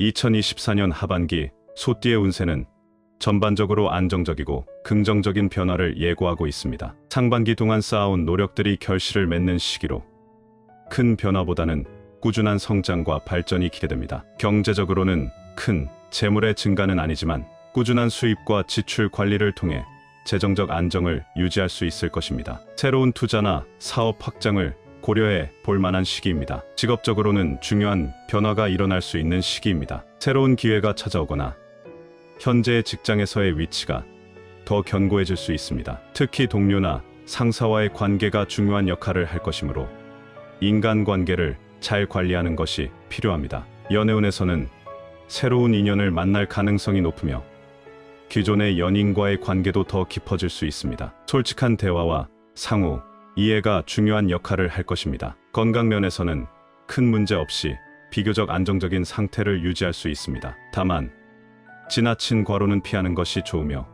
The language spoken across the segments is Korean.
2024년 하반기 소띠의 운세는 전반적으로 안정적이고 긍정적인 변화를 예고하고 있습니다. 상반기 동안 쌓아온 노력들이 결실을 맺는 시기로 큰 변화보다는 꾸준한 성장과 발전이 기대됩니다. 경제적으로는 큰 재물의 증가는 아니지만 꾸준한 수입과 지출 관리를 통해 재정적 안정을 유지할 수 있을 것입니다. 새로운 투자나 사업 확장을 고려해 볼 만한 시기입니다. 직업적으로는 중요한 변화가 일어날 수 있는 시기입니다. 새로운 기회가 찾아오거나 현재의 직장에서의 위치가 더 견고해질 수 있습니다. 특히 동료나 상사와의 관계가 중요한 역할을 할 것이므로 인간관계를 잘 관리하는 것이 필요합니다. 연애운에서는 새로운 인연을 만날 가능성이 높으며 기존의 연인과의 관계도 더 깊어질 수 있습니다. 솔직한 대화와 상호, 이해가 중요한 역할을 할 것입니다. 건강 면에서는 큰 문제 없이 비교적 안정적인 상태를 유지할 수 있습니다. 다만 지나친 과로는 피하는 것이 좋으며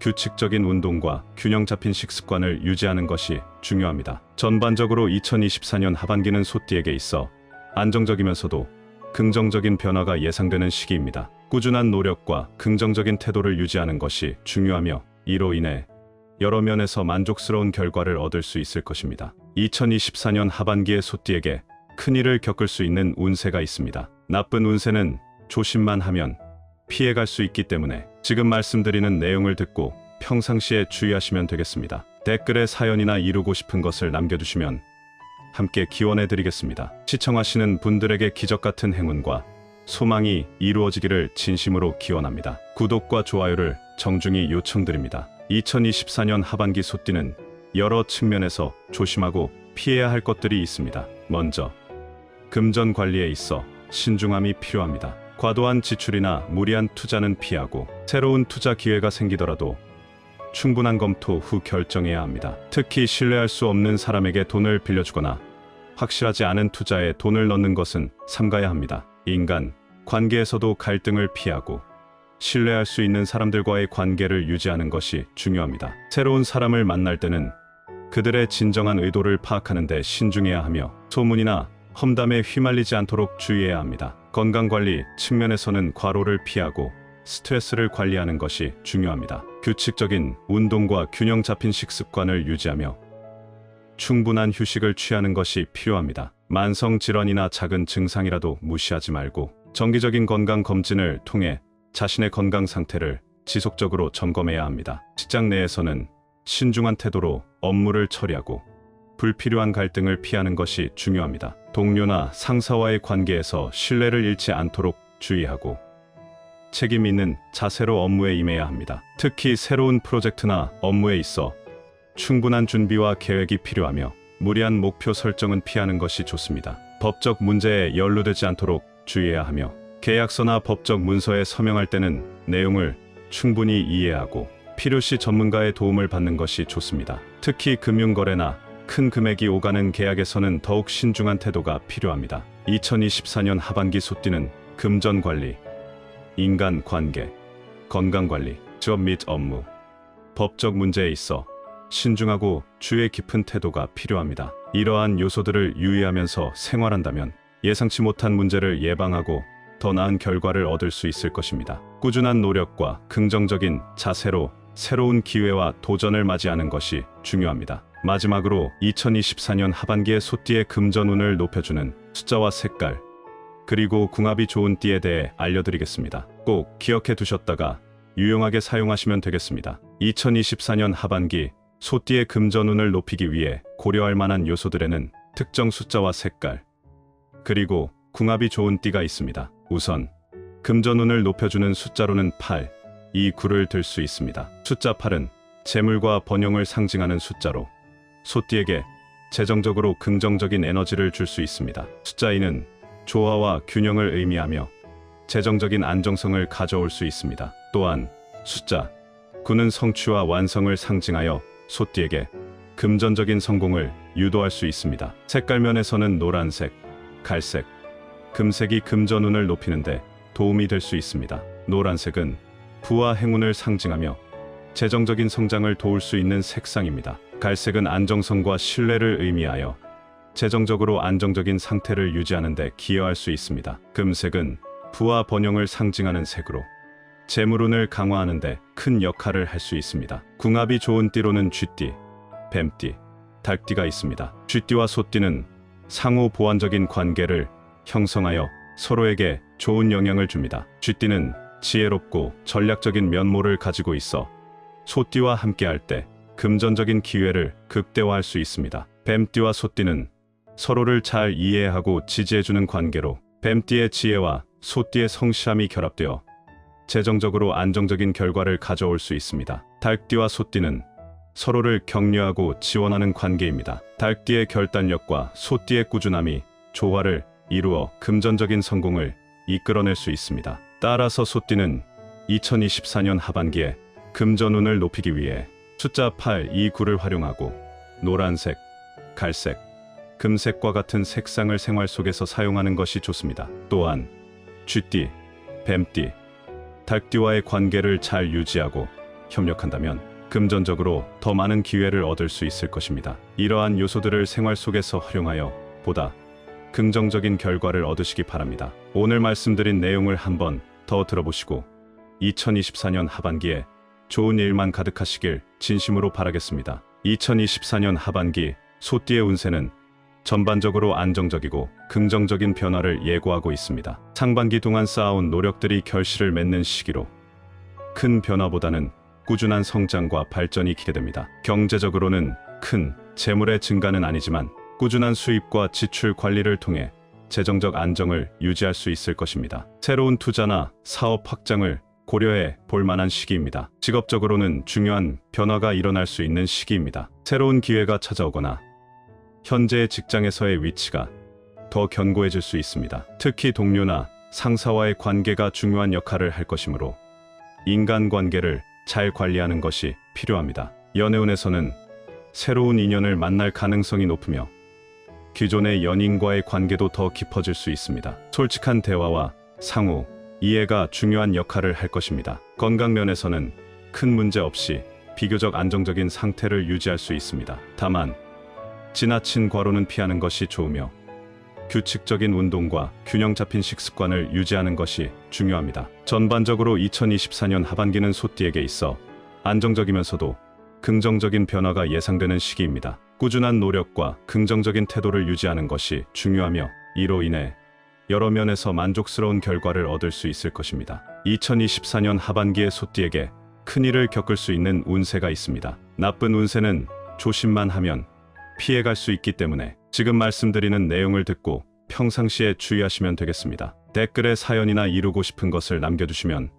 규칙적인 운동과 균형 잡힌 식습관을 유지하는 것이 중요합니다. 전반적으로 2024년 하반기는 소띠에게 있어 안정적이면서도 긍정적인 변화가 예상되는 시기입니다. 꾸준한 노력과 긍정적인 태도를 유지하는 것이 중요하며 이로 인해 여러 면에서 만족스러운 결과를 얻을 수 있을 것입니다. 2024년 하반기에 소띠에게 큰일을 겪을 수 있는 운세가 있습니다. 나쁜 운세는 조심만 하면 피해갈 수 있기 때문에 지금 말씀드리는 내용을 듣고 평상시에 주의하시면 되겠습니다. 댓글에 사연이나 이루고 싶은 것을 남겨주시면 함께 기원해 드리겠습니다. 시청하시는 분들에게 기적 같은 행운과 소망이 이루어지기를 진심으로 기원합니다. 구독과 좋아요를 정중히 요청드립니다. 2024년 하반기 소띠는 여러 측면에서 조심하고 피해야 할 것들이 있습니다. 먼저 금전 관리에 있어 신중함이 필요합니다. 과도한 지출이나 무리한 투자는 피하고 새로운 투자 기회가 생기더라도 충분한 검토 후 결정해야 합니다. 특히 신뢰할 수 없는 사람에게 돈을 빌려주거나 확실하지 않은 투자에 돈을 넣는 것은 삼가야 합니다. 인간 관계에서도 갈등을 피하고 신뢰할 수 있는 사람들과의 관계를 유지하는 것이 중요합니다. 새로운 사람을 만날 때는 그들의 진정한 의도를 파악하는 데 신중해야 하며 소문이나 험담에 휘말리지 않도록 주의해야 합니다. 건강관리 측면에서는 과로를 피하고 스트레스를 관리하는 것이 중요합니다. 규칙적인 운동과 균형 잡힌 식습관을 유지하며 충분한 휴식을 취하는 것이 필요합니다. 만성 질환이나 작은 증상이라도 무시하지 말고 정기적인 건강 검진을 통해 자신의 건강 상태를 지속적으로 점검해야 합니다. 직장 내에서는 신중한 태도로 업무를 처리하고 불필요한 갈등을 피하는 것이 중요합니다. 동료나 상사와의 관계에서 신뢰를 잃지 않도록 주의하고 책임 있는 자세로 업무에 임해야 합니다. 특히 새로운 프로젝트나 업무에 있어 충분한 준비와 계획이 필요하며 무리한 목표 설정은 피하는 것이 좋습니다. 법적 문제에 연루되지 않도록 주의해야 하며 계약서나 법적 문서에 서명할 때는 내용을 충분히 이해하고 필요시 전문가의 도움을 받는 것이 좋습니다. 특히 금융거래나 큰 금액이 오가는 계약에서는 더욱 신중한 태도가 필요합니다. 2024년 하반기 소띠는 금전 관리, 인간 관계, 건강 관리, 직업 및 업무, 법적 문제에 있어 신중하고 주의 깊은 태도가 필요합니다. 이러한 요소들을 유의하면서 생활한다면 예상치 못한 문제를 예방하고 더 나은 결과를 얻을 수 있을 것입니다. 꾸준한 노력과 긍정적인 자세로 새로운 기회와 도전을 맞이하는 것이 중요합니다. 마지막으로 2024년 하반기의 소띠의 금전운을 높여주는 숫자와 색깔, 그리고 궁합이 좋은 띠에 대해 알려드리겠습니다. 꼭 기억해 두셨다가 유용하게 사용하시면 되겠습니다. 2024년 하반기 소띠의 금전운을 높이기 위해 고려할 만한 요소들에는 특정 숫자와 색깔, 그리고 궁합이 좋은 띠가 있습니다. 우선 금전운을 높여주는 숫자로는 8, 2, 9를 들 수 있습니다. 숫자 8은 재물과 번영을 상징하는 숫자로 소띠에게 재정적으로 긍정적인 에너지를 줄 수 있습니다. 숫자 2는 조화와 균형을 의미하며 재정적인 안정성을 가져올 수 있습니다. 또한 숫자 9는 성취와 완성을 상징하여 소띠에게 금전적인 성공을 유도할 수 있습니다. 색깔 면에서는 노란색, 갈색, 금색이 금전운을 높이는데 도움이 될 수 있습니다. 노란색은 부와 행운을 상징하며 재정적인 성장을 도울 수 있는 색상입니다. 갈색은 안정성과 신뢰를 의미하여 재정적으로 안정적인 상태를 유지하는 데 기여할 수 있습니다. 금색은 부와 번영을 상징하는 색으로 재물운을 강화하는 데 큰 역할을 할 수 있습니다. 궁합이 좋은 띠로는 쥐띠, 뱀띠, 닭띠가 있습니다. 쥐띠와 소띠는 상호 보완적인 관계를 형성하여 서로에게 좋은 영향을 줍니다. 쥐띠는 지혜롭고 전략적인 면모를 가지고 있어 소띠와 함께할 때 금전적인 기회를 극대화할 수 있습니다. 뱀띠와 소띠는 서로를 잘 이해하고 지지해주는 관계로 뱀띠의 지혜와 소띠의 성실함이 결합되어 재정적으로 안정적인 결과를 가져올 수 있습니다. 닭띠와 소띠는 서로를 격려하고 지원하는 관계입니다. 닭띠의 결단력과 소띠의 꾸준함이 조화를 이루어 금전적인 성공을 이끌어낼 수 있습니다. 따라서 소띠는 2024년 하반기에 금전운을 높이기 위해 숫자 8, 2, 9를 활용하고 노란색, 갈색, 금색과 같은 색상을 생활 속에서 사용하는 것이 좋습니다. 또한 쥐띠, 뱀띠, 닭띠와의 관계를 잘 유지하고 협력한다면 금전적으로 더 많은 기회를 얻을 수 있을 것입니다. 이러한 요소들을 생활 속에서 활용하여 보다 긍정적인 결과를 얻으시기 바랍니다. 오늘 말씀드린 내용을 한번 더 들어보시고 2024년 하반기에 좋은 일만 가득하시길 진심으로 바라겠습니다. 2024년 하반기 소띠의 운세는 전반적으로 안정적이고 긍정적인 변화를 예고하고 있습니다. 상반기 동안 쌓아온 노력들이 결실을 맺는 시기로 큰 변화보다는 꾸준한 성장과 발전이 기대됩니다. 경제적으로는 큰 재물의 증가는 아니지만 꾸준한 수입과 지출 관리를 통해 재정적 안정을 유지할 수 있을 것입니다. 새로운 투자나 사업 확장을 고려해 볼 만한 시기입니다. 직업적으로는 중요한 변화가 일어날 수 있는 시기입니다. 새로운 기회가 찾아오거나 현재의 직장에서의 위치가 더 견고해질 수 있습니다. 특히 동료나 상사와의 관계가 중요한 역할을 할 것이므로 인간관계를 잘 관리하는 것이 필요합니다. 연애운에서는 새로운 인연을 만날 가능성이 높으며 기존의 연인과의 관계도 더 깊어질 수 있습니다. 솔직한 대화와 상호, 이해가 중요한 역할을 할 것입니다. 건강 면에서는 큰 문제 없이 비교적 안정적인 상태를 유지할 수 있습니다. 다만 지나친 과로는 피하는 것이 좋으며 규칙적인 운동과 균형 잡힌 식습관을 유지하는 것이 중요합니다. 전반적으로 2024년 하반기는 소띠에게 있어 안정적이면서도 긍정적인 변화가 예상되는 시기입니다. 꾸준한 노력과 긍정적인 태도를 유지하는 것이 중요하며 이로 인해 여러 면에서 만족스러운 결과를 얻을 수 있을 것입니다. 2024년 하반기에 소띠에게 큰일을 겪을 수 있는 운세가 있습니다. 나쁜 운세는 조심만 하면 피해갈 수 있기 때문에 지금 말씀드리는 내용을 듣고 평상시에 주의하시면 되겠습니다. 댓글에 사연이나 이루고 싶은 것을 남겨주시면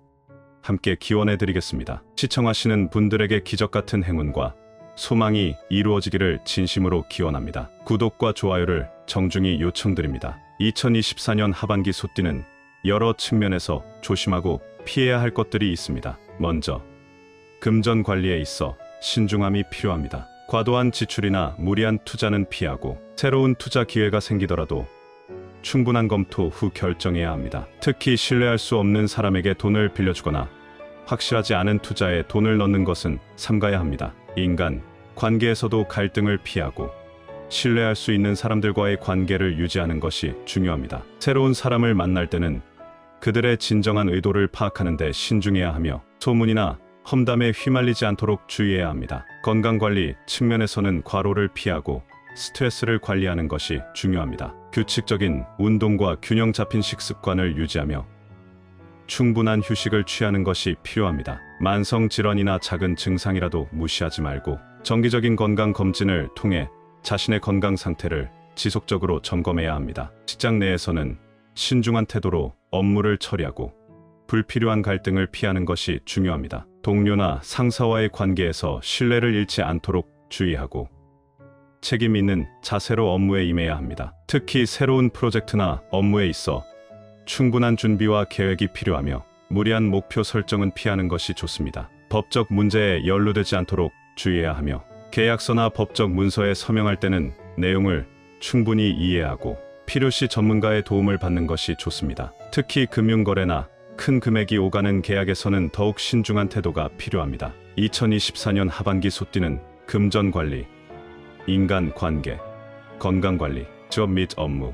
함께 기원해 드리겠습니다. 시청하시는 분들에게 기적 같은 행운과 소망이 이루어지기를 진심으로 기원합니다. 구독과 좋아요를 정중히 요청드립니다. 2024년 하반기 소띠는 여러 측면에서 조심하고 피해야 할 것들이 있습니다. 먼저 금전 관리에 있어 신중함이 필요합니다. 과도한 지출이나 무리한 투자는 피하고 새로운 투자 기회가 생기더라도 충분한 검토 후 결정해야 합니다. 특히 신뢰할 수 없는 사람에게 돈을 빌려주거나 확실하지 않은 투자에 돈을 넣는 것은 삼가야 합니다. 인간 관계에서도 갈등을 피하고 신뢰할 수 있는 사람들과의 관계를 유지하는 것이 중요합니다. 새로운 사람을 만날 때는 그들의 진정한 의도를 파악하는 데 신중해야 하며 소문이나 험담에 휘말리지 않도록 주의해야 합니다. 건강관리 측면에서는 과로를 피하고 스트레스를 관리하는 것이 중요합니다. 규칙적인 운동과 균형 잡힌 식습관을 유지하며 충분한 휴식을 취하는 것이 필요합니다. 만성 질환이나 작은 증상이라도 무시하지 말고 정기적인 건강 검진을 통해 자신의 건강 상태를 지속적으로 점검해야 합니다. 직장 내에서는 신중한 태도로 업무를 처리하고 불필요한 갈등을 피하는 것이 중요합니다. 동료나 상사와의 관계에서 신뢰를 잃지 않도록 주의하고 책임 있는 자세로 업무에 임해야 합니다. 특히 새로운 프로젝트나 업무에 있어 충분한 준비와 계획이 필요하며 무리한 목표 설정은 피하는 것이 좋습니다. 법적 문제에 연루되지 않도록 주의해야 하며 계약서나 법적 문서에 서명할 때는 내용을 충분히 이해하고 필요시 전문가의 도움을 받는 것이 좋습니다. 특히 금융거래나 큰 금액이 오가는 계약에서는 더욱 신중한 태도가 필요합니다. 2024년 하반기 소띠는 금전 관리, 인간 관계, 건강 관리, 직업 및 업무,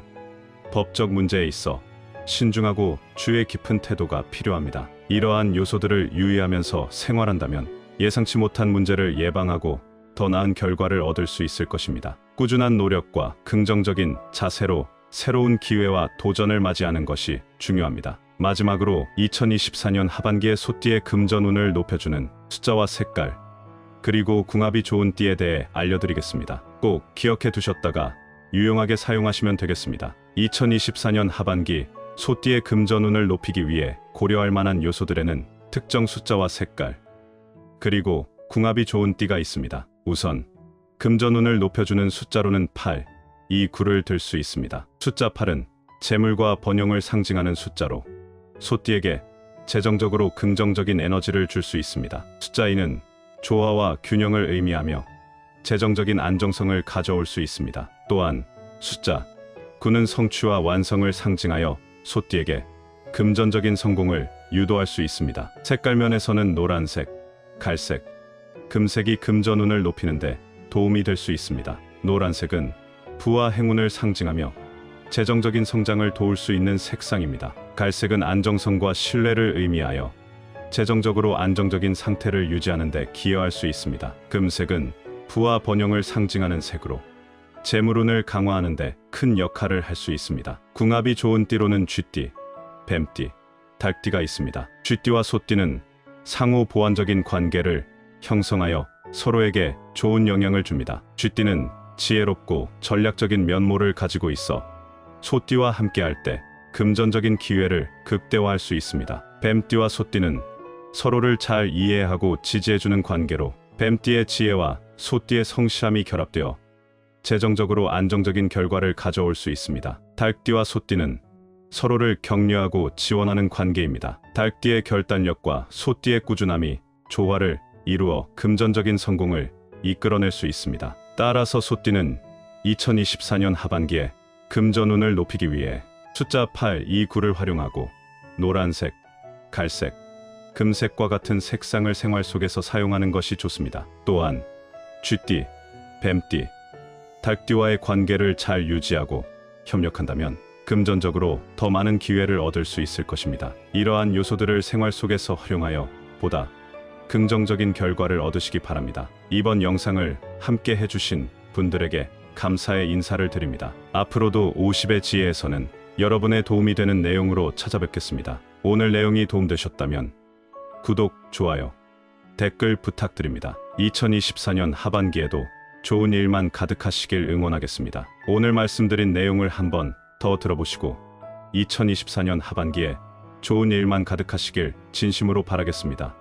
법적 문제에 있어 신중하고 주의 깊은 태도가 필요합니다. 이러한 요소들을 유의하면서 생활한다면 예상치 못한 문제를 예방하고 더 나은 결과를 얻을 수 있을 것입니다. 꾸준한 노력과 긍정적인 자세로 새로운 기회와 도전을 맞이하는 것이 중요합니다. 마지막으로 2024년 하반기에 소띠의 금전운을 높여주는 숫자와 색깔, 그리고 궁합이 좋은 띠에 대해 알려드리겠습니다. 꼭 기억해 두셨다가 유용하게 사용하시면 되겠습니다. 2024년 하반기 소띠의 금전운을 높이기 위해 고려할 만한 요소들에는 특정 숫자와 색깔, 그리고 궁합이 좋은 띠가 있습니다. 우선 금전운을 높여주는 숫자로는 8, 2, 9를 들 수 있습니다. 숫자 8은 재물과 번영을 상징하는 숫자로 소띠에게 재정적으로 긍정적인 에너지를 줄 수 있습니다. 숫자 2는 조화와 균형을 의미하며 재정적인 안정성을 가져올 수 있습니다. 또한 숫자 9는 성취와 완성을 상징하여 소띠에게 금전적인 성공을 유도할 수 있습니다. 색깔면에서는 노란색, 갈색, 금색이 금전운을 높이는데 도움이 될 수 있습니다. 노란색은 부와 행운을 상징하며 재정적인 성장을 도울 수 있는 색상입니다. 갈색은 안정성과 신뢰를 의미하여 재정적으로 안정적인 상태를 유지하는 데 기여할 수 있습니다. 금색은 부와 번영을 상징하는 색으로 재물운을 강화하는 데 큰 역할을 할 수 있습니다. 궁합이 좋은 띠로는 쥐띠, 뱀띠, 닭띠가 있습니다. 쥐띠와 소띠는 상호 보완적인 관계를 형성하여 서로에게 좋은 영향을 줍니다. 쥐띠는 지혜롭고 전략적인 면모를 가지고 있어 소띠와 함께할 때 금전적인 기회를 극대화할 수 있습니다. 뱀띠와 소띠는 서로를 잘 이해하고 지지해주는 관계로 뱀띠의 지혜와 소띠의 성실함이 결합되어 재정적으로 안정적인 결과를 가져올 수 있습니다. 닭띠와 소띠는 서로를 격려하고 지원하는 관계입니다. 닭띠의 결단력과 소띠의 꾸준함이 조화를 이루어 금전적인 성공을 이끌어낼 수 있습니다. 따라서 소띠는 2024년 하반기에 금전운을 높이기 위해 숫자 8, 2, 9를 활용하고 노란색, 갈색, 금색과 같은 색상을 생활 속에서 사용하는 것이 좋습니다. 또한 쥐띠, 뱀띠, 닭띠와의 관계를 잘 유지하고 협력한다면 금전적으로 더 많은 기회를 얻을 수 있을 것입니다. 이러한 요소들을 생활 속에서 활용하여 보다 긍정적인 결과를 얻으시기 바랍니다. 이번 영상을 함께 해주신 분들에게 감사의 인사를 드립니다. 앞으로도 50의 지혜에서는 여러분의 도움이 되는 내용으로 찾아뵙겠습니다. 오늘 내용이 도움되셨다면 구독, 좋아요, 댓글 부탁드립니다. 2024년 하반기에도 좋은 일만 가득하시길 응원하겠습니다. 오늘 말씀드린 내용을 한번 더 들어보시고 2024년 하반기에 좋은 일만 가득하시길 진심으로 바라겠습니다.